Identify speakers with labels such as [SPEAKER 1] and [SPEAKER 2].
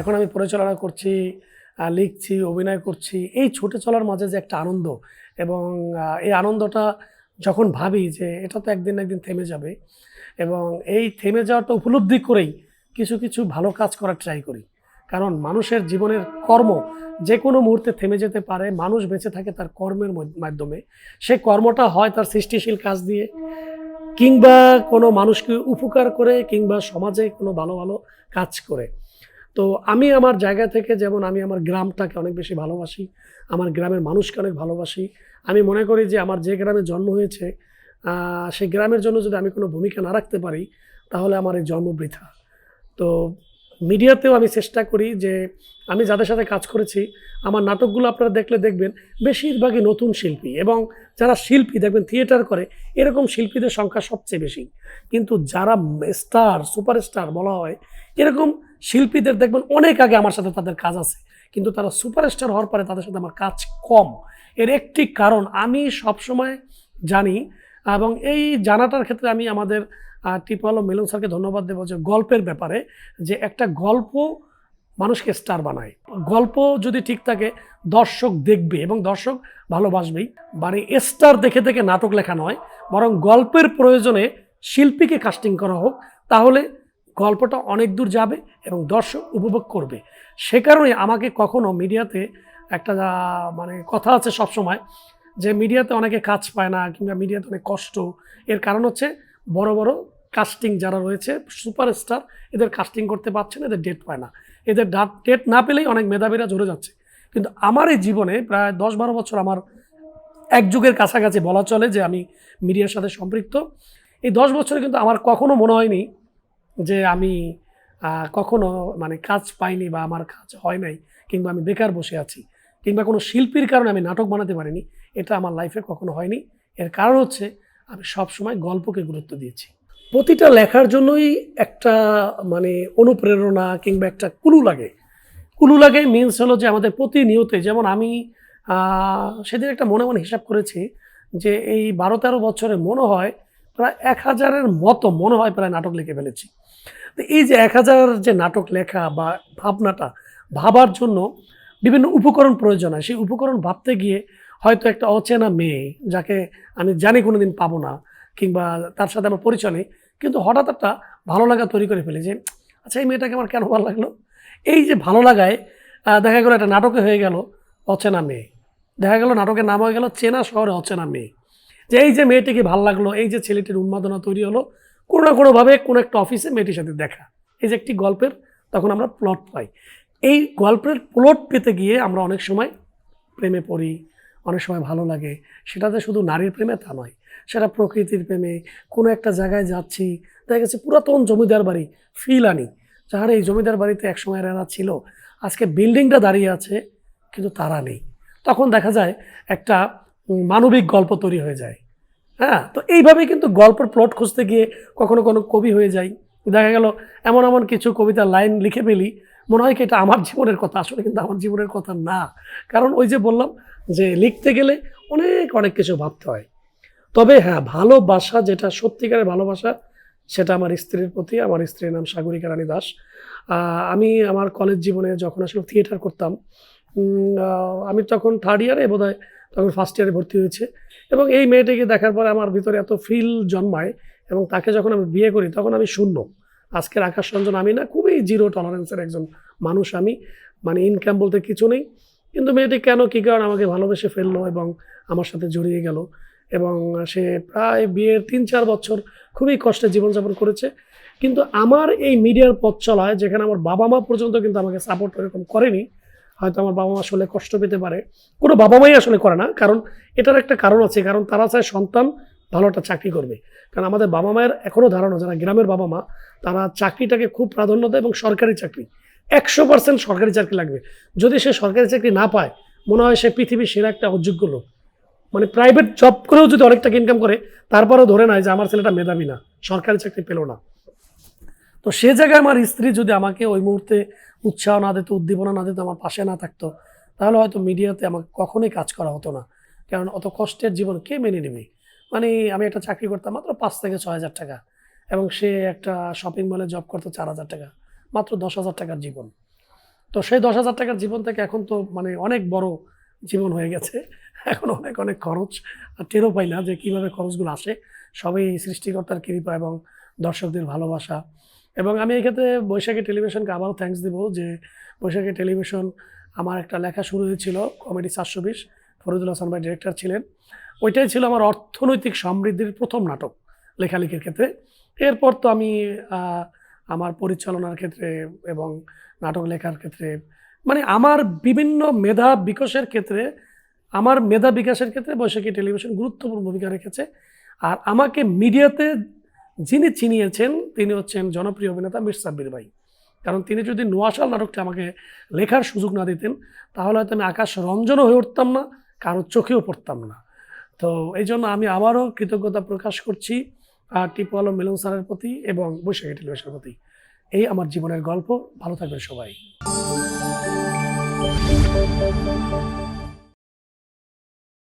[SPEAKER 1] এখন আমি পরিচালনা করছি লিখছি, অভিনয় করছি, এই ছুটে চলার মাঝে যে একটা আনন্দ এবং এই আনন্দটা যখন ভাবি যে এটা তো একদিন একদিন থেমে যাবে এবং এই থেমে যাওয়াটা উপলব্ধি করেই কিছু কিছু ভালো কাজ করার ট্রাই করি। কারণ মানুষের জীবনের কর্ম যে কোনো মুহূর্তে থেমে যেতে পারে, মানুষ বেঁচে থাকে তার কর্মের মাধ্যমে। সে কর্মটা হয় তার সৃষ্টিশীল কাজ দিয়ে কিংবা কোনো মানুষকে উপকার করে কিংবা সমাজে কোনো ভালো ভালো কাজ করে। তো আমি আমার জায়গা থেকে যেমন আমি আমার গ্রামটাকে অনেক বেশি ভালোবাসি, আমার গ্রামের মানুষকে অনেক ভালোবাসি, আমি মনে করি যে আমার যে গ্রামে জন্ম হয়েছে সেই গ্রামের জন্য যদি আমি কোনো ভূমিকা না রাখতে পারি, তাহলে আমার এই জন্ম বৃথা। তো মিডিয়াতেও আমি চেষ্টা করি যে আমি যাদের সাথে কাজ করেছি, আমার নাটকগুলো আপনারা দেখলে দেখবেন বেশিরভাগই নতুন শিল্পী এবং যারা শিল্পী দেখবেন থিয়েটার করে, এরকম শিল্পীদের সংখ্যা সবচেয়ে বেশি। কিন্তু যারা স্টার সুপারস্টার বলা হয়, এরকম শিল্পীদের দেখবেন অনেক আগে আমার সাথে তাদের কাজ আছে। কিন্তু তারা সুপারস্টার হওয়ার পরে তাদের সাথে আমার কাজ কম। এর একটি কারণ আমি সবসময় জানি এবং এই জানাটার ক্ষেত্রে আমি আমাদের টিপল ও মিলন স্যারকে ধন্যবাদ দেবো যে গল্পের ব্যাপারে, যে একটা গল্প মানুষকে স্টার বানায়। গল্প যদি ঠিক থাকে, দর্শক দেখবে এবং দর্শক ভালোবাসবেই। মানে স্টার দেখে দেখে নাটক লেখা নয়, বরং গল্পের প্রয়োজনে শিল্পীকে কাস্টিং করা হোক, তাহলে গল্পটা অনেক দূর যাবে এবং দর্শক উপভোগ করবে। সে কারণে আমাকে কখনো মিডিয়াতে একটা মানে কথা আছে সবসময় যে মিডিয়াতে অনেকে কাজ পায় না কিংবা মিডিয়াতে অনেক কষ্ট। এর কারণ হচ্ছে বড় বড় কাস্টিং যারা রয়েছে সুপারস্টার এদের কাস্টিং করতে পারছে না, এদের ডেট পায় না। এদের ডেট না পেলেই অনেক মেধাবীরা ঝরে যাচ্ছে। কিন্তু আমার এই জীবনে প্রায় দশ বারো বছর আমার এক যুগের কাছাকাছি বলা চলে যে আমি মিডিয়ার সাথে সম্পৃক্ত। এই দশ বছরে কিন্তু আমার কখনো মনে হয়নি যে আমি কখনো মানে কাজ পাইনি বা আমার কাজ হয় নাই কিংবা আমি বেকার বসে আছি কিংবা কোনো শিল্পীর কারণে আমি নাটক বানাতে পারিনি। এটা আমার লাইফে কখনো হয়নি। এর কারণ হচ্ছে আমি সবসময় গল্পকে গুরুত্ব দিয়েছি। প্রতিটা লেখার জন্যই একটা মানে অনুপ্রেরণা কিংবা একটা কুলু লাগে। কুলু লাগে মিনস হলো যে আমাদের প্রতিনিয়তে, যেমন আমি সেদিন একটা মনে মনে হিসাব করেছি যে এই বারো তেরো বছরে মনে হয় প্রায় এক হাজারের মতো মনে হয় প্রায় নাটক লিখে ফেলেছি। তো এই যে এক হাজার যে নাটক লেখা বা ভাবনাটা, ভাবার জন্য বিভিন্ন উপকরণ প্রয়োজন হয়। সেই উপকরণ ভাবতে গিয়ে হয়তো একটা অচেনা মেয়ে যাকে আমি জানি কোনো দিন পাবো না, কিংবা তার সাথে আমার পরিচয় নেই, কিন্তু হঠাৎ একটা ভালো লাগা তৈরি করে ফেলে যে আচ্ছা এই মেয়েটাকে আমার কেন ভালো লাগল? এই যে ভালো লাগায় দেখা গেলো একটা নাটকে হয়ে গেল অচেনা মেয়ে। দেখা গেল নাটকের নাম হয়ে গেল চেনা শহরে অচেনা মেয়ে। যে এই যে মেয়েটিকে ভালো লাগল, এই যে ছেলেটির উন্মাদনা তৈরি হলো, কোনো না কোনোভাবে কোনো একটা অফিসে মেয়েটির সাথে দেখা। এই যে একটি গল্পের তখন আমরা প্লট পাই। এই গল্পের প্লট পেতে গিয়ে আমরা অনেক সময় প্রেমে পড়ি অনেক সময় ভালো লাগে। সেটাতে শুধু নারীর প্রেমে তা নয়, সেটা প্রকৃতির প্রেমে। কোনো একটা জায়গায় যাচ্ছি, দেখা গেছে পুরাতন জমিদার বাড়ি, ফিল আনি, যাহার এই জমিদার বাড়িতে একসময় এরা ছিল। আজকে বিল্ডিংটা দাঁড়িয়ে আছে, কিন্তু তারা নেই। তখন দেখা যায় একটা মানবিক গল্প তৈরি হয়ে যায়। হ্যাঁ তো এইভাবে কিন্তু গল্পের প্লট খুঁজতে গিয়ে কখনো কোনো কবি হয়ে যাই। দেখা গেল এমন এমন কিছু কবিতা লাইন লিখে ফেলি মনে হয় কি এটা আমার জীবনের কথা? আসলে কিন্তু আমার জীবনের কথা না। কারণ ওই যে বললাম যে লিখতে গেলে অনেক অনেক কিছু ভাবতে হয়। তবে হ্যাঁ ভালোবাসা যেটা, সত্যিকারের ভালোবাসা, সেটা আমার স্ত্রীর প্রতি। আমার স্ত্রীর নাম সাগরিকা রানী দাস। আমি আমার কলেজ জীবনে যখন আসলে থিয়েটার করতাম আমি তখন থার্ড ইয়ারে বোধহয় তখন ফার্স্ট ইয়ারে ভর্তি হয়েছে। এবং এই মেয়েটিকে দেখার পরে আমার ভিতরে এত ফিল জন্মায় এবং তাকে যখন আমি বিয়ে করি, তখন আমি শূন্য। আজকের আকাশ রঞ্জন আমি না খুবই জিরো টলারেন্সের একজন মানুষ আমি। মানে ইনকাম বলতে কিছু নেই। কিন্তু মেয়েটি কেন? কী কারণ আমাকে ভালোবেসে ফেলল এবং আমার সাথে জড়িয়ে গেল? এবং সে প্রায় বিয়ের তিন চার বছর খুবই কষ্টে জীবনযাপন করেছে। কিন্তু আমার এই মিডিয়ার পথ চলায়, যেখানে আমার বাবা মা পর্যন্ত কিন্তু আমাকে সাপোর্ট এরকম করেনি, হয়তো আমার বাবা মা আসলে কষ্ট পেতে পারে। কোনো বাবা মাই আসলে করে না, কারণ এটার একটা কারণ আছে। কারণ তারা চায় সন্তান ভালো একটা চাকরি করবে। কারণ আমাদের বাবা মায়ের এখনও ধারণা, যারা গ্রামের বাবা মা, তারা চাকরিটাকে খুব প্রাধান্য দেয় এবং সরকারি চাকরি। একশো পার্সেন্ট সরকারি চাকরি লাগবে। যদি সে সরকারি চাকরি না পায়, মনে হয় সে পৃথিবীর সেরা একটা অযোগ্য লোক। মানে প্রাইভেট জব করেও যদি অনেক টাকা ইনকাম করে, তারপরেও ধরে নেয় যে আমার ছেলেটা মেধাবী না, সরকারি চাকরি পেল না। তো সে জায়গায় আমার স্ত্রী যদি আমাকে ওই মুহূর্তে উৎসাহ না দিত, উদ্দীপনা না দিত, আমার পাশে না থাকতো, তাহলে হয়তো মিডিয়াতে আমাকে কখনোই কাজ করা হতো না। কারণ অত কষ্টের জীবন কে মেনে নেবে? মানে আমি একটা চাকরি করতাম মাত্র পাঁচ থেকে ছয় হাজার টাকা এবং সে একটা শপিং মলে জব করতো চার হাজার টাকা, মাত্র দশ হাজার টাকার জীবন। তো সেই দশ হাজার টাকার জীবন থেকে এখন তো মানে অনেক বড় জীবন হয়ে গেছে। এখন অনেক অনেক খরচ। আর টেরও পাই না যে কীভাবে খরচগুলো আসে। সবই সৃষ্টিকর্তার কৃপা এবং দর্শকদের ভালোবাসা। এবং আমি এক্ষেত্রে বৈশাখী টেলিভিশনকে আবারও থ্যাঙ্কস দিব যে বৈশাখী টেলিভিশন আমার একটা লেখা শুরু হয়েছিল কমেডি চারশো বিশ। ফরিদুল হাসান ভাই ডিরেক্টর ছিলেন। ওইটাই ছিল আমার অর্থনৈতিক সমৃদ্ধির প্রথম নাটক লেখালেখির ক্ষেত্রে। এরপর তো আমি আমার পরিচালনার ক্ষেত্রে এবং নাটক লেখার ক্ষেত্রে মানে আমার বিভিন্ন মেধা বিকাশের ক্ষেত্রে, আমার মেধা বিকাশের ক্ষেত্রে বৈশাখী টেলিভিশন গুরুত্বপূর্ণ ভূমিকা রেখেছে। আর আমাকে মিডিয়াতে যিনি চিনিয়েছেন, তিনি হচ্ছেন জনপ্রিয় অভিনেতা মির সাব্বির ভাই। কারণ তিনি যদি নোয়াশাল নাটকটা আমাকে লেখার সুযোগ না দিতেন, তাহলে হয়তো আমি আকাশ রঞ্জনও হয়ে উঠতাম না কারোর চোখেও পড়তাম না। তো এই জন্য আমি আবারও কৃতজ্ঞতা প্রকাশ করছি টিপু আলম মিলন স্যারের প্রতি এবং বৈশাখী টেলিভিশনের প্রতি। এই আমার জীবনের গল্প, ভালো থাকবেন সবাই।